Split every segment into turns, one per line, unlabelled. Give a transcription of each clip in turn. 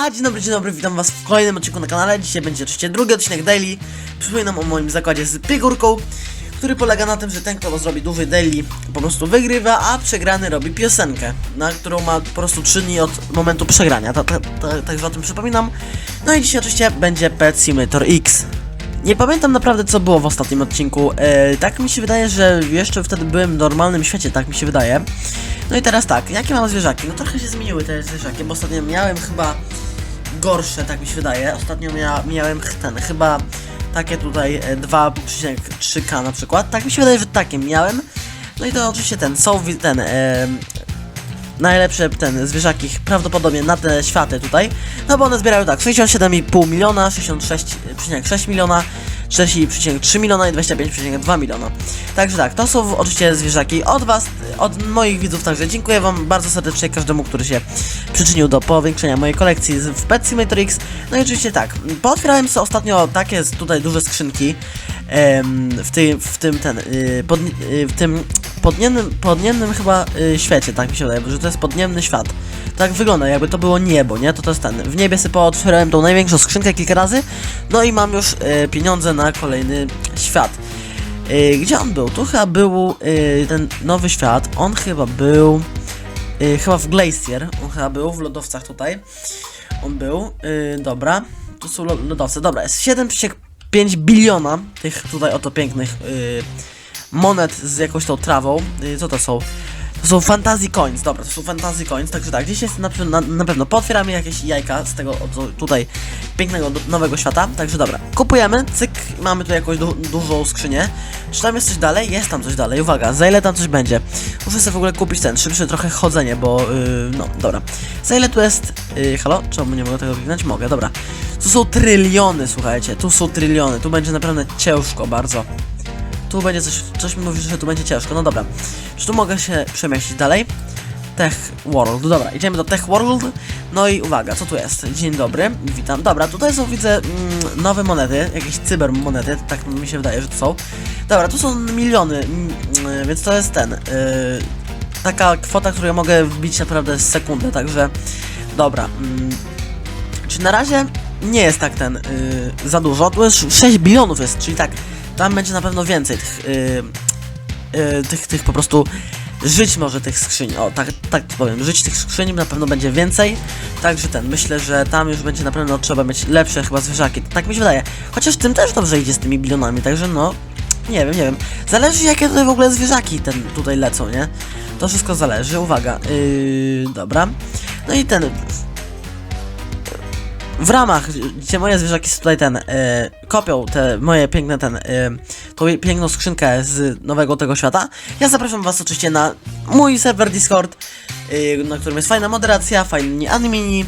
A dzień dobry, dzień dobry, witam was w kolejnym odcinku na kanale. Dzisiaj będzie oczywiście drugi odcinek daily. Przypominam o moim zakładzie z figurką, który polega na tym, że ten, kto zrobi duży daily, po prostu wygrywa, a przegrany robi piosenkę, na którą ma po prostu 3 dni od momentu przegrania. Ta, ta, ta, także o tym przypominam. No i dzisiaj oczywiście będzie Pet Simulator X. Nie pamiętam naprawdę co było w ostatnim odcinku. E, tak mi się wydaje, że jeszcze wtedy byłem w normalnym świecie, tak mi się wydaje. No i teraz tak, jakie mam zwierzaki? No trochę się zmieniły te zwierzaki, bo ostatnio miałem chyba gorsze, tak mi się wydaje. Ostatnio mia miałem ten, chyba takie tutaj e, 2,3k na przykład. Tak mi się wydaje, że takie miałem. No i to oczywiście ten, są ten, e, najlepsze ten zwierzaki prawdopodobnie na te światy tutaj, no bo one zbierają tak 67,5 miliona, 66,6 miliona, 40,3 miliona i 25,2 miliona. Także tak, to są oczywiście zwierzaki od was, od moich widzów, także dziękuję wam bardzo serdecznie każdemu, który się przyczynił do powiększenia mojej kolekcji w Pet Simulator X. No i oczywiście tak, pootwierałem sobie ostatnio takie tutaj duże skrzynki w, ty, w tym ten, y, pod, y, w tym podniemnym, podniemnym chyba y, świecie, tak mi się wydaje, że to jest podniemny świat. Tak wygląda, jakby to było niebo, nie? To to jest ten. W niebie sobie pootwierałem tą największą skrzynkę kilka razy, no i mam już y, pieniądze na kolejny świat. Y, gdzie on był? Tu chyba był y, ten nowy świat, on chyba był y, chyba w Glacier, on chyba był w lodowcach tutaj. On był, y, dobra, tu są lo- lodowce, dobra, jest 7,5 biliona tych tutaj oto pięknych y, monet z jakąś tą trawą. Y, Co to są? To są fantasy coins, dobra, to są fantasy coins, także tak, gdzieś jest na, na, na pewno, potwieramy jakieś jajka z tego tutaj pięknego, do, nowego świata, także dobra, kupujemy, cyk, mamy tu jakąś du, dużą skrzynię, czy tam jest coś dalej? Jest tam coś dalej, uwaga, za ile tam coś będzie? Muszę sobie w ogóle kupić ten, szybsze trochę chodzenie, bo, yy, no, dobra, za ile tu jest, yy, halo, czemu nie mogę tego kliknąć? Mogę, dobra, tu są tryliony, słuchajcie, tu są tryliony, tu będzie naprawdę ciężko bardzo. Tu będzie coś, coś mi mówi, że tu będzie ciężko. No dobra. Czy tu mogę się przemieścić dalej? Tech World. Dobra, idziemy do Tech World. No i uwaga, co tu jest? Dzień dobry, witam. Dobra, tutaj są, widzę, mm, nowe monety, jakieś cyber monety, tak mi się wydaje, że to są. Dobra, tu są miliony, mm, mm, więc to jest ten, yy, taka kwota, którą ja mogę wbić naprawdę z sekundę, także dobra. Mm, czy na razie nie jest tak ten yy, za dużo? Tu jest 6 bilionów jest, czyli tak, tam będzie na pewno więcej tych, yy, yy, tych, tych po prostu żyć może tych skrzyń, o tak, tak powiem, żyć tych skrzyń na pewno będzie więcej, także ten, myślę, że tam już będzie na pewno trzeba mieć lepsze chyba zwierzaki, tak mi się wydaje, chociaż tym też dobrze idzie z tymi bilionami, także no, nie wiem, nie wiem, zależy jakie tutaj w ogóle zwierzaki ten tutaj lecą, nie, to wszystko zależy, uwaga, yy, dobra, no i ten, w ramach, gdzie moje zwierzaki tutaj ten, e, kopią te moje piękne ten, e, tą piękną skrzynkę z nowego tego świata, ja zapraszam was oczywiście na mój serwer Discord, na którym jest fajna moderacja, fajni admini,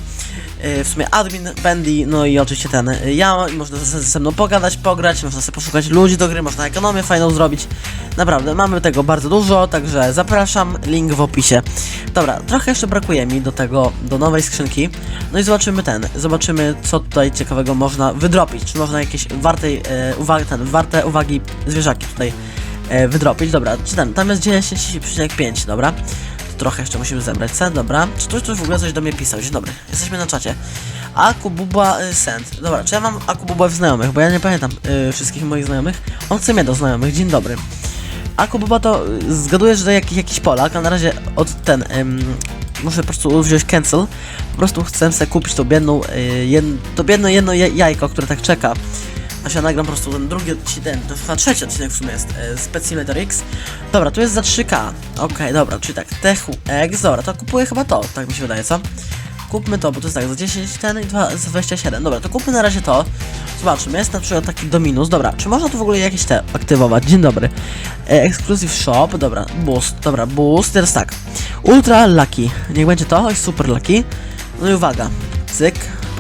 e, w sumie admin, Bendy, no i oczywiście ten, e, ja, i można ze, ze mną pogadać, pograć, można sobie poszukać ludzi do gry, można ekonomię fajną zrobić, naprawdę, mamy tego bardzo dużo, także zapraszam, link w opisie. Dobra, trochę jeszcze brakuje mi do tego, do nowej skrzynki. No i zobaczymy ten, zobaczymy co tutaj ciekawego można wydropić. Czy można jakieś wartej, e, uwagi, ten, warte uwagi zwierzaki tutaj e, wydropić. Dobra, czy ten, tam jest 10,5, dobra. To trochę jeszcze musimy zebrać C, dobra. Czy ktoś tu w ogóle coś do mnie pisał? Dzień dobry, jesteśmy na czacie. Akububa y. Dobra, czy ja mam Akububa w znajomych? Bo ja nie pamiętam y, wszystkich moich znajomych. On chce mnie do znajomych, dzień dobry. Akububa to y, zgaduję, że to jakiś, jakiś Polak, a na razie od ten. Muszę po prostu wziąć cancel. Po prostu chcę sobie kupić tą biedną, y, jed, to biedne jedno jaj- jajko, które tak czeka. A się nagram po prostu ten drugi odcinek, to chyba trzeci odcinek w sumie jest, Simulator X. Dobra, tu jest za 3K. Okej, dobra, czyli tak, Tech X, dobra, to kupuję chyba to, tak mi się wydaje, co? Kupmy to, bo to jest tak, za 10 ten i dwa- za 27. Dobra, to kupmy na razie to. Zobaczmy, jest na przykład taki Dominus. Dobra, czy można tu w ogóle jakieś te aktywować? Dzień dobry. E, exclusive Shop, dobra, Boost, dobra, Boost. Teraz tak, Ultra Lucky. Niech będzie to, Super Lucky. No i uwaga, cyk.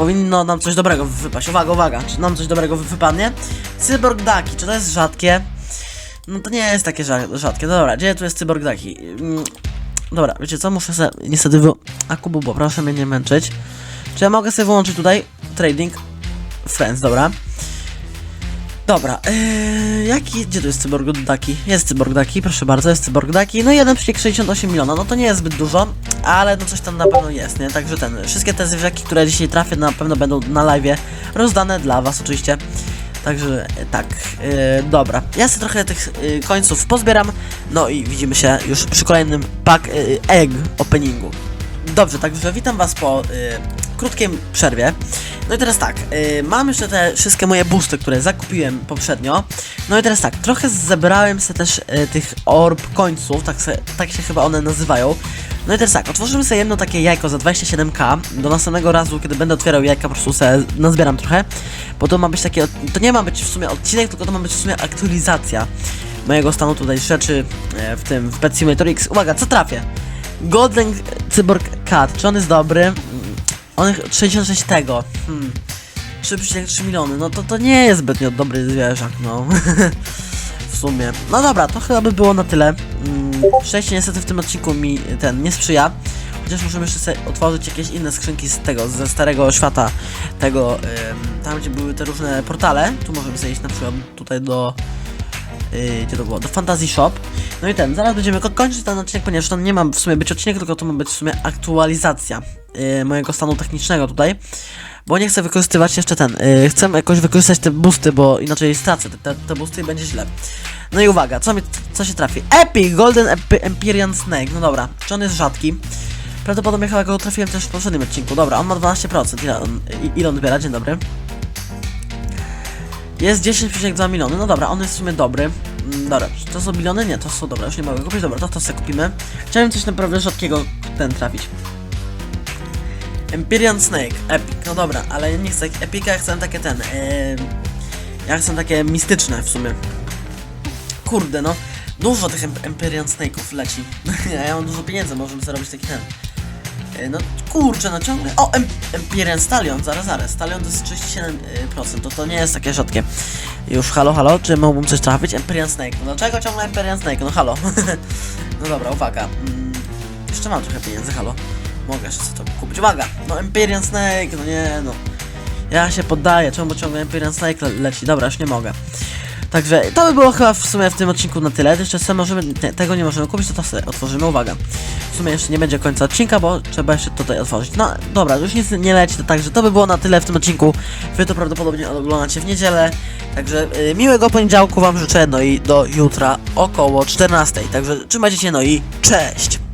Powinno nam coś dobrego wypaść. Uwaga, uwaga, czy nam coś dobrego wy- wypadnie? Cyborg Ducky, czy to jest rzadkie? No to nie jest takie rza- rzadkie. No dobra, gdzie tu jest Cyborg Ducky? Mm, Dobra, wiecie co, muszę sobie niestety wy... Akububo, proszę mnie nie męczyć. Czy ja mogę sobie wyłączyć tutaj Trading Friends, dobra. Dobra, yy, jaki, gdzie tu jest Cyborg Daki? Jest Cyborg Daki, proszę bardzo, jest Cyborg Daki. No 1,68 miliona, no to nie jest zbyt dużo, ale no coś tam na pewno jest, nie? Także ten, wszystkie te zwierzaki, które dzisiaj trafię, na pewno będą na live rozdane dla was oczywiście. Także e, tak, yy, dobra. Ja sobie trochę tych yy, końców pozbieram, no i widzimy się już przy kolejnym pack yy, egg openingu. Dobrze, także witam was po y, krótkiej przerwie. No i teraz tak, y, mam jeszcze te wszystkie moje boosty, które zakupiłem poprzednio. No i teraz tak, trochę zebrałem sobie też y, tych orb końców, tak, se, tak się chyba one nazywają. No i teraz tak, otworzymy sobie jedno takie jajko za 27k. Do następnego razu, kiedy będę otwierał jajka, po prostu sobie nazbieram trochę. Bo to ma być takie, to nie ma być w sumie odcinek, tylko to ma być w sumie aktualizacja mojego stanu tutaj rzeczy e, w tym, w Pet Simulator X. Uwaga, co trafię? Golden Cyborg Cat, czy on jest dobry? On jest 66 tego. Hmm. 3,3 miliony, no to to nie jest zbytnio dobry zwierzak, no. w sumie. No dobra, to chyba by było na tyle. Mm, Przejście niestety w tym odcinku mi ten nie sprzyja. Chociaż możemy jeszcze otworzyć jakieś inne skrzynki z tego, ze starego świata tego, ym, tam gdzie były te różne portale. Tu możemy iść na przykład tutaj do yy, gdzie to było, do Fantasy Shop. No i ten, zaraz będziemy ko- kończyć ten odcinek, ponieważ to nie ma w sumie być odcinek, tylko to ma być w sumie aktualizacja yy, mojego stanu technicznego tutaj. Bo nie chcę wykorzystywać jeszcze ten, yy, chcę jakoś wykorzystać te boosty, bo inaczej stracę te, te, te boosty i będzie źle. No i uwaga, co, mi, co się trafi? Epic Golden Empyrean Snake, no dobra, czy on jest rzadki? Prawdopodobnie chyba go trafiłem też w poprzednim odcinku. Dobra, on ma 12%. Ile on, ile on zbiera? Dzień dobry. Jest 10,2 miliony, no dobra, on jest w sumie dobry. Dobra, to są miliony? Nie, to są dobra, już nie mogę kupić, dobra, to to sobie kupimy. Chciałem coś naprawdę rzadkiego ten trafić. Empyrean Snake, Epic, no dobra, ale nie chcę Epica, ja chcę takie ten, yy, ja chcę takie mistyczne w sumie. Kurde, no, dużo tych Em- Empyrean Snake'ów leci. ja mam dużo pieniędzy, możemy zrobić taki ten. E, No kurczę, no ciągle. O, em Empyrean Stallion, zaraz, zaraz. Stallion to jest 37%, to to nie jest takie rzadkie. Już, halo, halo, czy mógłbym coś trafić? Empyrean Snake. No dlaczego ciągle Empyrean Snake? No halo. no dobra, uwaga. Mm, jeszcze mam trochę pieniędzy, halo. Mogę jeszcze to kupić. Uwaga! No Empyrean Snake, no nie no. Ja się poddaję, czemu ciągle Empyrean Snake le leci? Dobra, już nie mogę. Także to by było chyba w sumie w tym odcinku na tyle. Jeszcze sobie możemy, nie, tego nie możemy kupić, to to sobie otworzymy. Uwaga. W sumie jeszcze nie będzie końca odcinka, bo trzeba jeszcze tutaj otworzyć. No dobra, już nic nie leci, to także to by było na tyle w tym odcinku. Wy to prawdopodobnie oglądacie w niedzielę. Także y, miłego poniedziałku Wam życzę, no i do jutra około 14. Także trzymajcie się, no i cześć!